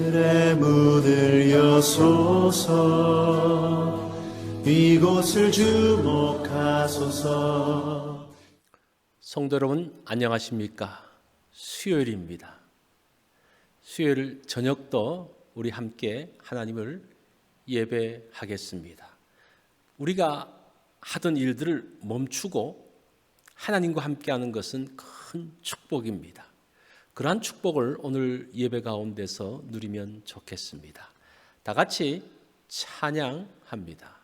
하늘의 문을 여소서 이곳을 주목하소서 성도 여러분 안녕하십니까? 수요일입니다. 수요일 저녁도 우리 함께 하나님을 예배하겠습니다. 우리가 하던 일들을 멈추고 하나님과 함께하는 것은 큰 축복입니다. 그러한 축복을 오늘 예배 가운데서 누리면 좋겠습니다. 다 같이 찬양합니다.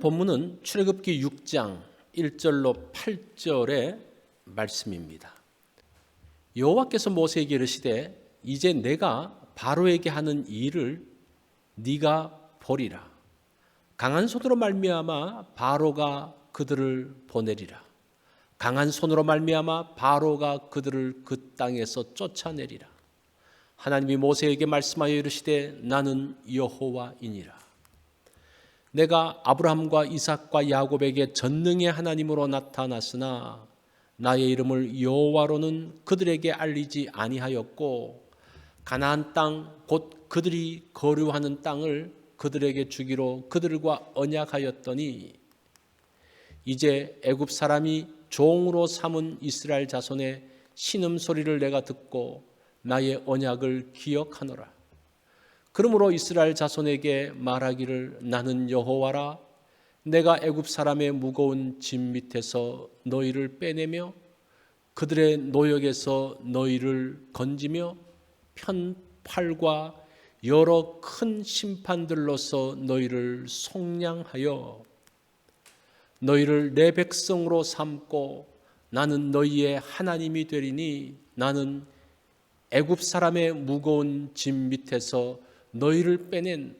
본문은 출애굽기 6장 1절로 8절의 말씀입니다. 여호와께서 모세에게 이르시되 이제 내가 바로에게 하는 일을 네가 보리라. 강한 손으로 말미암아 바로가 그들을 보내리라. 강한 손으로 말미암아 바로가 그들을 그 땅에서 쫓아내리라. 하나님이 모세에게 말씀하여 이르시되 나는 여호와이니라. 내가 아브라함과 이삭과 야곱에게 전능의 하나님으로 나타났으나 나의 이름을 여호와로는 그들에게 알리지 아니하였고 가나안 땅 곧 그들이 거류하는 땅을 그들에게 주기로 그들과 언약하였더니 이제 애굽 사람이 종으로 삼은 이스라엘 자손의 신음 소리를 내가 듣고 나의 언약을 기억하노라. 그러므로 이스라엘 자손에게 말하기를 나는 여호와라 내가 애굽 사람의 무거운 짐 밑에서 너희를 빼내며 그들의 노역에서 너희를 건지며 편팔과 여러 큰 심판들로서 너희를 속량하여 너희를 내 백성으로 삼고 나는 너희의 하나님이 되리니 나는 애굽 사람의 무거운 짐 밑에서 너희를 빼낸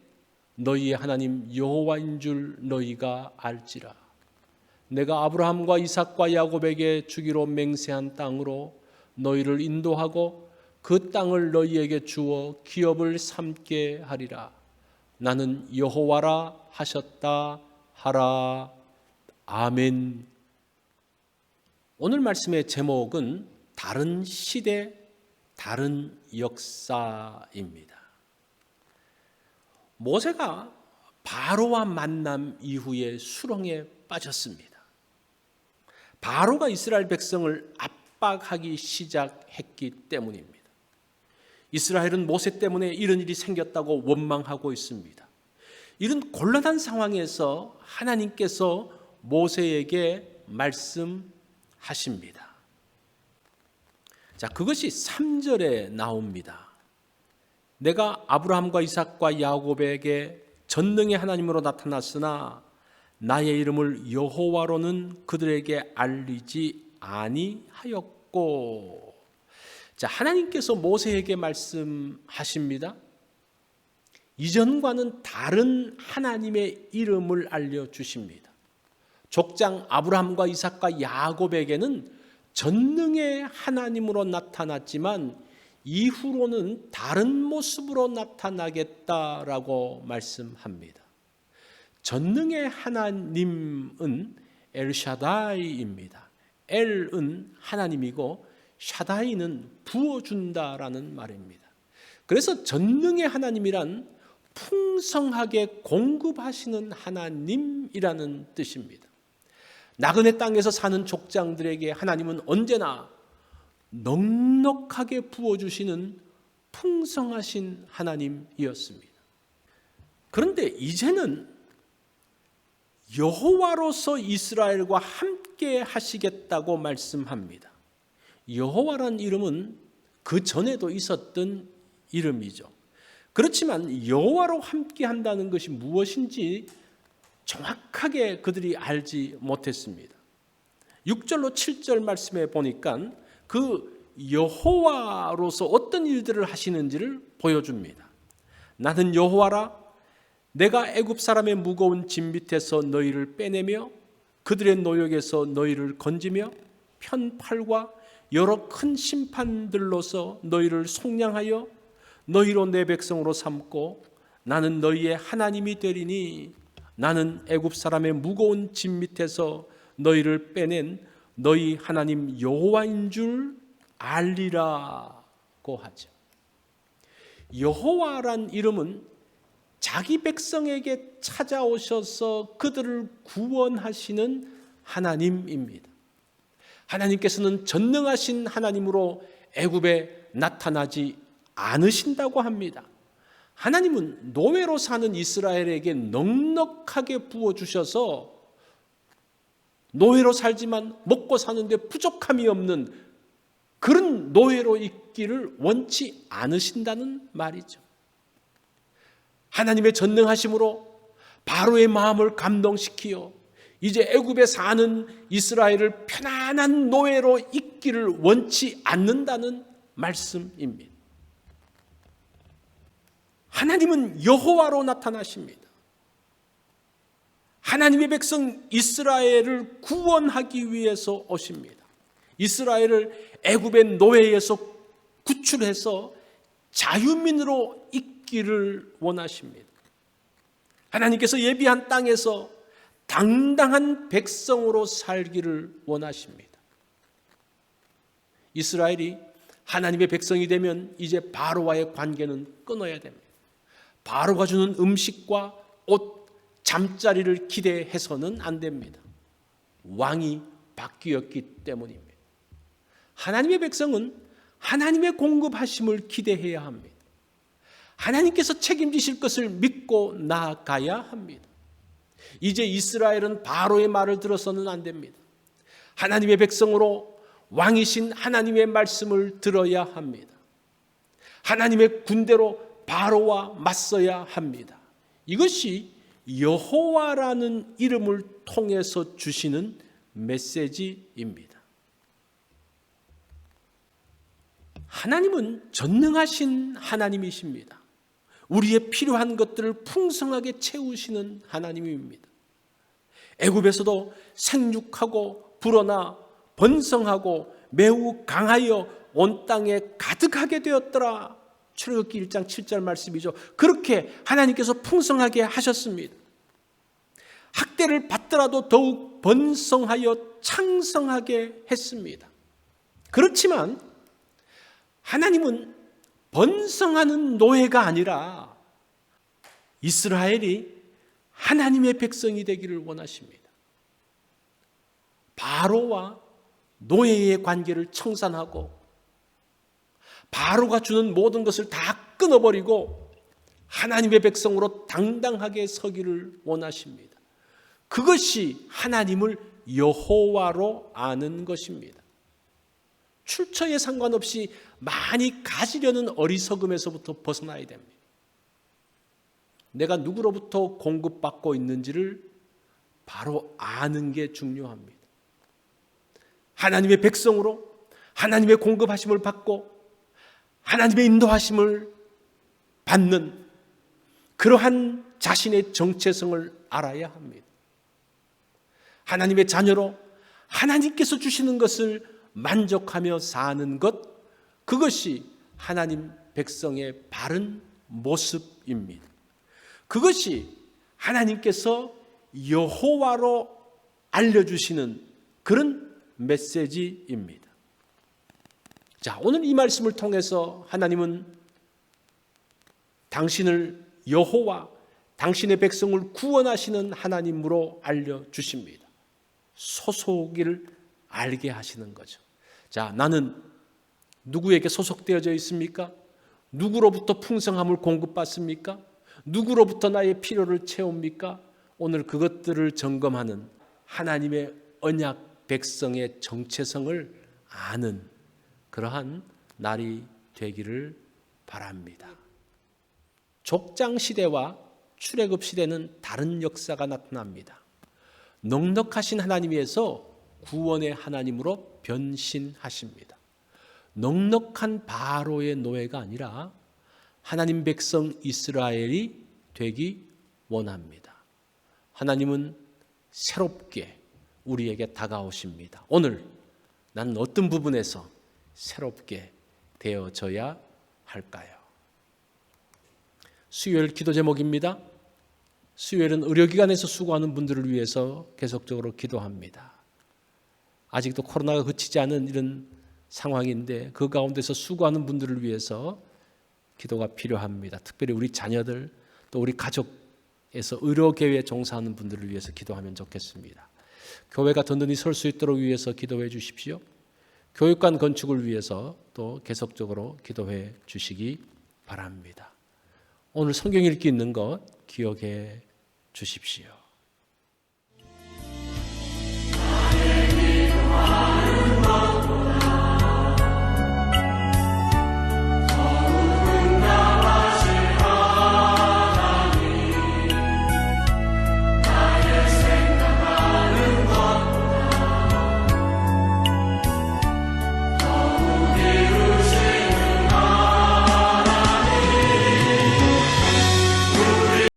너희의 하나님 여호와인 줄 너희가 알지라. 내가 아브라함과 이삭과 야곱에게 주기로 맹세한 땅으로 너희를 인도하고 그 땅을 너희에게 주어 기업을 삼게 하리라. 나는 여호와라 하셨다 하라. 아멘. 오늘 말씀의 제목은 다른 시대, 다른 역사입니다. 모세가 바로와 만남 이후에 수렁에 빠졌습니다. 바로가 이스라엘 백성을 압박하기 시작했기 때문입니다. 이스라엘은 모세 때문에 이런 일이 생겼다고 원망하고 있습니다. 이런 곤란한 상황에서 하나님께서 모세에게 말씀하십니다. 자, 그것이 3절에 나옵니다. 내가 아브라함과 이삭과 야곱에게 전능의 하나님으로 나타났으나 나의 이름을 여호와로는 그들에게 알리지 아니하였고 자 하나님께서 모세에게 말씀하십니다. 이전과는 다른 하나님의 이름을 알려 주십니다. 족장 아브라함과 이삭과 야곱에게는 전능의 하나님으로 나타났지만 이후로는 다른 모습으로 나타나겠다라고 말씀합니다. 전능의 하나님은 엘샤다이입니다. 엘은 하나님이고 샤다이는 부어준다라는 말입니다. 그래서 전능의 하나님이란 풍성하게 공급하시는 하나님이라는 뜻입니다. 나그네 땅에서 사는 족장들에게 하나님은 언제나 넉넉하게 부어주시는 풍성하신 하나님이었습니다. 그런데 이제는 여호와로서 이스라엘과 함께 하시겠다고 말씀합니다. 여호와란 이름은 그 전에도 있었던 이름이죠. 그렇지만 여호와로 함께 한다는 것이 무엇인지 정확하게 그들이 알지 못했습니다. 6절로 7절 말씀에 보니까 그 여호와로서 어떤 일들을 하시는지를 보여줍니다. 나는 여호와라 내가 애굽 사람의 무거운 짐 밑에서 너희를 빼내며 그들의 노역에서 너희를 건지며 편팔과 여러 큰 심판들로서 너희를 속량하여 너희로 내 백성으로 삼고 나는 너희의 하나님이 되리니 나는 애굽 사람의 무거운 짐 밑에서 너희를 빼낸 너희 하나님 여호와인 줄 알리라고 하죠. 여호와란 이름은 자기 백성에게 찾아오셔서 그들을 구원하시는 하나님입니다. 하나님께서는 전능하신 하나님으로 애굽에 나타나지 않으신다고 합니다. 하나님은 노예로 사는 이스라엘에게 넉넉하게 부어 주셔서 노예로 살지만 먹고 사는데 부족함이 없는 그런 노예로 있기를 원치 않으신다는 말이죠. 하나님의 전능하심으로 바로의 마음을 감동시키어 이제 애굽에 사는 이스라엘을 편안한 노예로 있기를 원치 않는다는 말씀입니다. 하나님은 여호와로 나타나십니다. 하나님의 백성 이스라엘을 구원하기 위해서 오십니다. 이스라엘을 애굽의 노예에서 구출해서 자유민으로 있기를 원하십니다. 하나님께서 예비한 땅에서 당당한 백성으로 살기를 원하십니다. 이스라엘이 하나님의 백성이 되면 이제 바로와의 관계는 끊어야 됩니다. 바로가 주는 음식과 옷, 잠자리를 기대해서는 안 됩니다. 왕이 바뀌었기 때문입니다. 하나님의 백성은 하나님의 공급하심을 기대해야 합니다. 하나님께서 책임지실 것을 믿고 나아가야 합니다. 이제 이스라엘은 바로의 말을 들어서는 안 됩니다. 하나님의 백성으로 왕이신 하나님의 말씀을 들어야 합니다. 하나님의 군대로 바로와 맞서야 합니다. 이것이 여호와라는 이름을 통해서 주시는 메시지입니다. 하나님은 전능하신 하나님이십니다. 우리의 필요한 것들을 풍성하게 채우시는 하나님입니다. 애굽에서도 생육하고 불어나 번성하고 매우 강하여 온 땅에 가득하게 되었더라. 출애굽기 1장 7절 말씀이죠. 그렇게 하나님께서 풍성하게 하셨습니다. 학대를 받더라도 더욱 번성하여 창성하게 했습니다. 그렇지만 하나님은 번성하는 노예가 아니라 이스라엘이 하나님의 백성이 되기를 원하십니다. 바로와 노예의 관계를 청산하고 바로가 주는 모든 것을 다 끊어버리고 하나님의 백성으로 당당하게 서기를 원하십니다. 그것이 하나님을 여호와로 아는 것입니다. 출처에 상관없이 많이 가지려는 어리석음에서부터 벗어나야 됩니다. 내가 누구로부터 공급받고 있는지를 바로 아는 게 중요합니다. 하나님의 백성으로 하나님의 공급하심을 받고 하나님의 인도하심을 받는 그러한 자신의 정체성을 알아야 합니다. 하나님의 자녀로 하나님께서 주시는 것을 만족하며 사는 것, 그것이 하나님 백성의 바른 모습입니다. 그것이 하나님께서 여호와로 알려주시는 그런 메시지입니다. 자, 오늘 이 말씀을 통해서 하나님은 당신을 여호와, 당신의 백성을 구원하시는 하나님으로 알려 주십니다. 소속을 알게 하시는 거죠. 자, 나는 누구에게 소속되어져 있습니까? 누구로부터 풍성함을 공급받습니까? 누구로부터 나의 필요를 채웁니까? 오늘 그것들을 점검하는 하나님의 언약 백성의 정체성을 아는 그러한 날이 되기를 바랍니다. 족장 시대와 출애굽 시대는 다른 역사가 나타납니다. 넉넉하신 하나님에서 구원의 하나님으로 변신하십니다. 넉넉한 바로의 노예가 아니라 하나님 백성 이스라엘이 되기 원합니다. 하나님은 새롭게 우리에게 다가오십니다. 오늘 나는 어떤 부분에서 새롭게 되어져야 할까요? 수요일 기도 제목입니다. 수요일은 의료기관에서 수고하는 분들을 위해서 계속적으로 기도합니다. 아직도 코로나가 그치지 않은 이런 상황인데 그 가운데서 수고하는 분들을 위해서 기도가 필요합니다. 특별히 우리 자녀들 또 우리 가족에서 의료계에 종사하는 분들을 위해서 기도하면 좋겠습니다. 교회가 든든히 설 수 있도록 위해서 기도해 주십시오. 교육관 건축을 위해서 또 계속적으로 기도해 주시기 바랍니다. 오늘 성경 읽기 있는 것 기억해 주십시오.